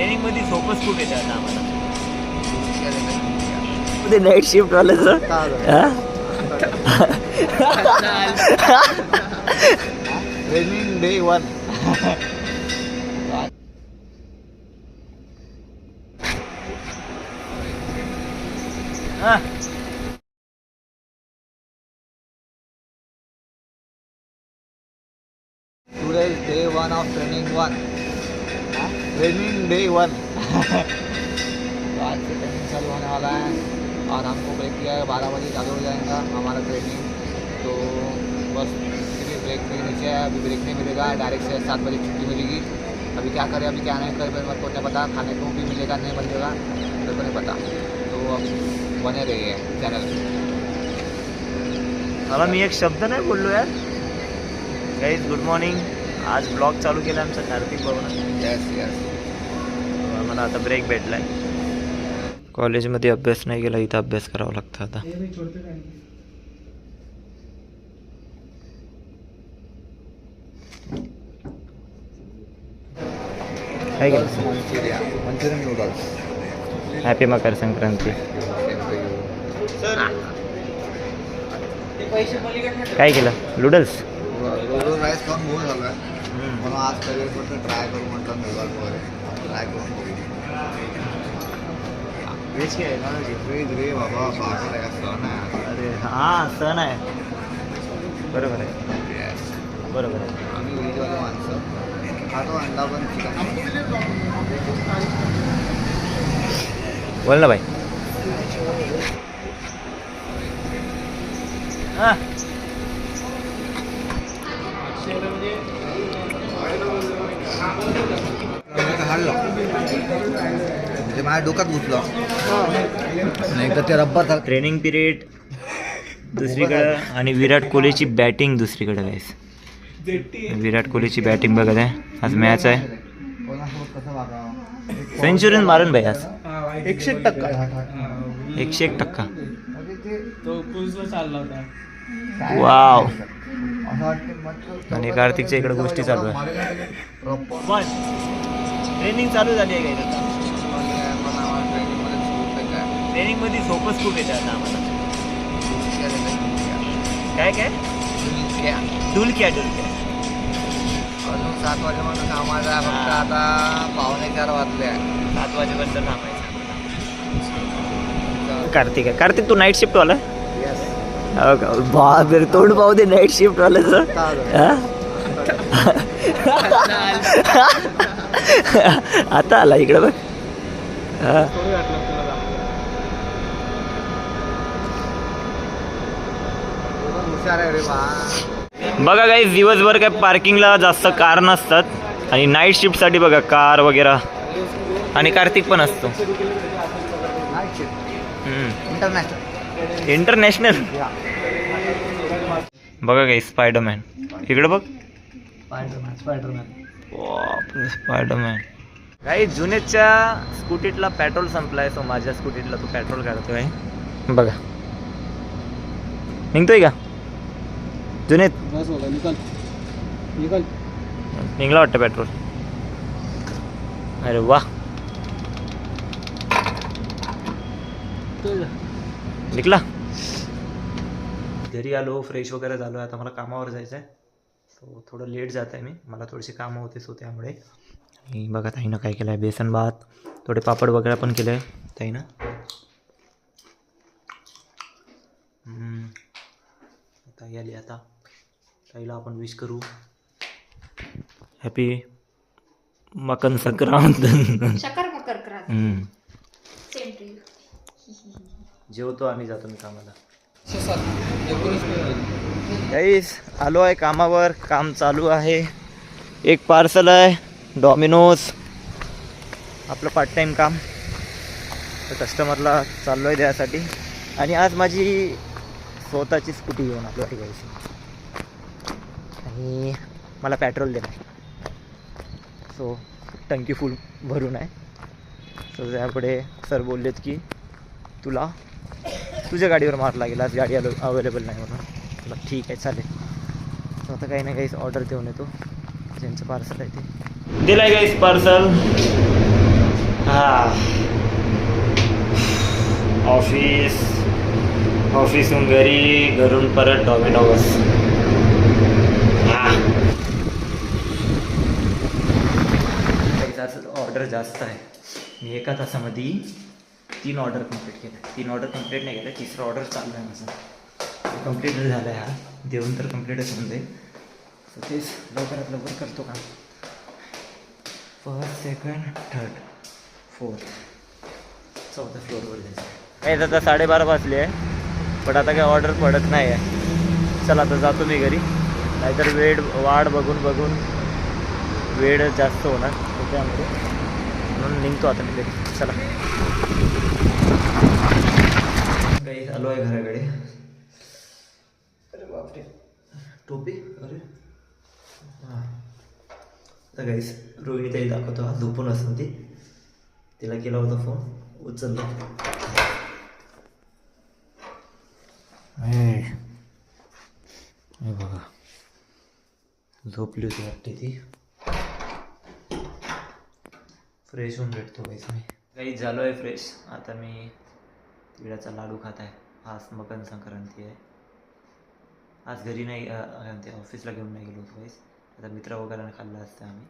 ट्रेनिंगमध्ये झोपच खूप येते आता आम्हाला. ते night shift वाल्याचं training day one today training day one तो आज से ट्रेनिंग चालू होने वाला है और हमको ब्रेक किया है बारह बजे चालू हो जाएगा हमारा ट्रेनिंग तो बस इसलिए ब्रेक के नीचे है अभी ब्रेक नहीं मिलेगा डायरेक्ट से सात बजे छुट्टी मिलेगी। अभी क्या करें अभी क्या नहीं करें मेरे को नहीं पता खाने को भी मिलेगा नहीं मिलेगा मेरे को नहीं पता। तो अब बने रहिए चैनल मला मी एक शब्द नाही बोललो यार। गाईज गुड मॉर्निंग आज ब्लॉग चालू केला आमचा कार्तिक यस यस मला आता ब्रेक भेटलाय. कॉलेजमध्ये अभ्यास नाही केला इथं अभ्यास करावा लागतं आता. काय? केलं? Manchurian Manchurian noodles happy Makar Sankranti. काय केलं? नूडल्स राईस खाऊन झालो आहे म्हणून आज करिअर म्हटलं ट्राय करू म्हटलं नूडल्स वगैरे ट्राय करून बघू व्हेज काय व्हेज रे बाबा आहे अरे हाँ सण आहे बरोबर आहे. बरोबर आहे आम्ही व्हेजवाले माणसं खातो अंडा पण चिकन बोल ना भाई। हाँ। हाडलं म्हणजे माझ्या डोक्यात घुसलं. नाही तर ते रब्बर ट्रेनिंग पिरियड दुसरीकडं आणि विराट कोहलीची बॅटिंग दुसरीकडे गाईस विराट कोहलीची बॅटिंग बघत आहे. आज मॅच आहे. सेंचुरी मारून भाई आज. एकशे एक टक्का. एकशे एक टक्का. वाव. आणि कार्तिकच्या इकडे गोष्टी चालू आहे. ट्रेनिंग चालू झाली आहे काय ट्रेनिंगमध्ये झोपच खूप येते आता आम्हाला. काय काय? डुलक्या डुलक्या. अजून सात वाजेपर्यंत आहे. फक्त आता पावणे चार वाजले आहे. सात वाजेपर्यंत थांबायचं कार्तिक आहे. कार्तिक तू नाईट शिफ्ट वाला? हो का बाप रे तोंड पाहू दे नाईट शिफ्ट वाल्याचं हा? आता आला इकडे बघ. हा. बघा काही दिवसभर काय पार्किंगला जास्त कार नसतात. आणि नाईट शिफ्टसाठी बघा कार वगैरे. आणि कार्तिक पण असतो. International international. बघा काही स्पायडरमॅन. इकडे बघ. Spiderman Spiderman. स्पायडरमॅन. काही जुनेच्या स्कूटीतला पेट्रोल संपलाय सो माझ्या स्कूटीतला तो पेट्रोल काढतोय. बघा. निघतोय का? जुनेत. निघला वाटतं पेट्रोल. अरे वा. निघला घरी आलो फ्रेश वगैरे झालो आता मला कामावर जायचं आहे सो थोडं लेट जात आहे मी. मला थोडीशी कामं होते सो त्यामुळे. आणि बघा ताईनं काय केलं आहे बेसन भात थोडे पापड वगैरे पण केलं आहे ताईनं. हम्म. ताई आली आता. ताईला आपण विश करू. हॅपी मकन संक्रांत. शकर मकर करा हम्म. सेम टू यू जेवतो आम्ही जातो मी कामाला. गाईस आलो आहे कामावर. काम चालू आहे. एक पार्सल आहे. डॉमिनोज आपलं पार्ट टाईम काम. तर कस्टमरला चाललो आहे द्यायसाठी आणि आज माझी स्वतःची स्कूटी घेऊन आपल्या ठिकाणी आणि मला पेट्रोल देणार. सो टंकी फुल भरून आहे. सो त्यापुढे सर बोललेत की तुला तुझ्या गाडीवर मार लागेल आज गाडी अलो अवेलेबल नाही म्हणून. मग ठीक आहे चालेल. आता काही ना काही ऑर्डर देऊन येतो. ज्यांचं पार्सल आहे ते. दिलं आहे काहीच पार्सल ऑफिस ऑफिसहून घरी घरून परत डॉमिनोज ऑर्डर जास्त आहे. मी एका तासामध्ये तीन ऑर्डर कंप्लीट केल्या तीन ऑर्डर कंप्लीट नाही केल्या तिसरा ऑर्डर चालू आहे माझा. कंप्लीट झालं आहे हा देऊन तर कंप्लीटच होऊन जाईल. तेच लवकरात लवकर करतो का फर्स्ट सेकंड थर्ड फोर्थ चौथ्या फ्लोअरवर जायचं. नाही आता साडेबारा वाजली आहे. पण आता काही ऑर्डर पडत नाही आहे. चला आता जातो मी घरी. नाहीतर वेळ वाढ बघून बघून वेळ जास्त होणार. त्याच्यामुळे म्हणून निघतो आता मी घरी. चला काही आलो आहे घराकडे. अरे बापरे. टोपी? अरे. हां. तर काहीच रोहिणी ताई दाखवतो हा झोपून असून ती तिला केला होता फोन उचलला. बघा. झोपली होती वाटते ती. फ्रेश होऊन भेटतो काहीच मी. काही झालो आहे फ्रेश. आता मी तिळाचा लाडू खात आहे. आज मकन संक्रांती आहे. आज घरी नाही ते ऑफिसला घेऊन नाही गेलो होतो वाईस आता मित्र वगैरे खाल्लं असतं आम्ही.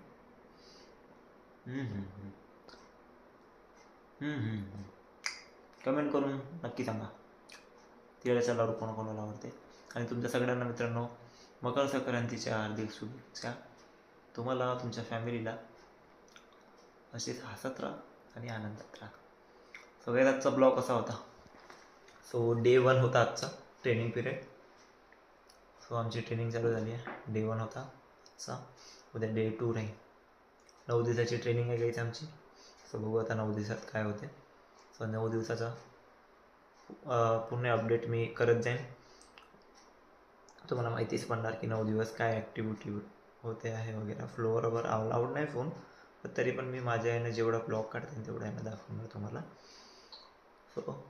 कमेंट करून नक्की सांगा. तिळाचा लाडू कोणाकोणाला आवडते? आणि तुमच्या सगळ्यांना मित्रांनो मकर संक्रांतीच्या हार्दिक शुभेच्छा. तुम्हाला तुमच्या फॅमिलीला असेच हसत राहा आणि आनंदात राहा. सगळ्यात आजचा ब्लॉग कसा होता? सो डे वन होता आजचा ट्रेनिंग पिरियड सो आमची ट्रेनिंग चालू झाली आहे. डे वन होता आजचा. उद्या डे टू राहील. नऊ दिवसाची ट्रेनिंग आहे काहीच आमची. सो बघू आता नऊ दिवसात काय होते. सो नऊ दिवसाचा पूर्ण अपडेट मी करत जाईन. तुम्हाला माहितीच पडणार की नऊ दिवस काय ॲक्टिव्हिटी होते आहे वगैरे. फ्लोअरवर अलाउड नाही फोन पण तरी पण मी माझ्या यानं जेवढा ब्लॉग काढते तेवढा यानं दाखवणार तुम्हाला. सो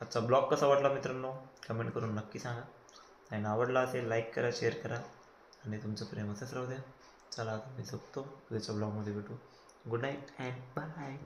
आजचा ब्लॉग कसा वाटला मित्रांनो? कमेंट करून नक्की सांगा. आणि आवडला असेल लाईक करा शेअर करा. आणि तुमचं प्रेम असंच राहू द्या. चला आता मी झोपतो. पुढच्या ब्लॉगमध्ये भेटू. Good night and bye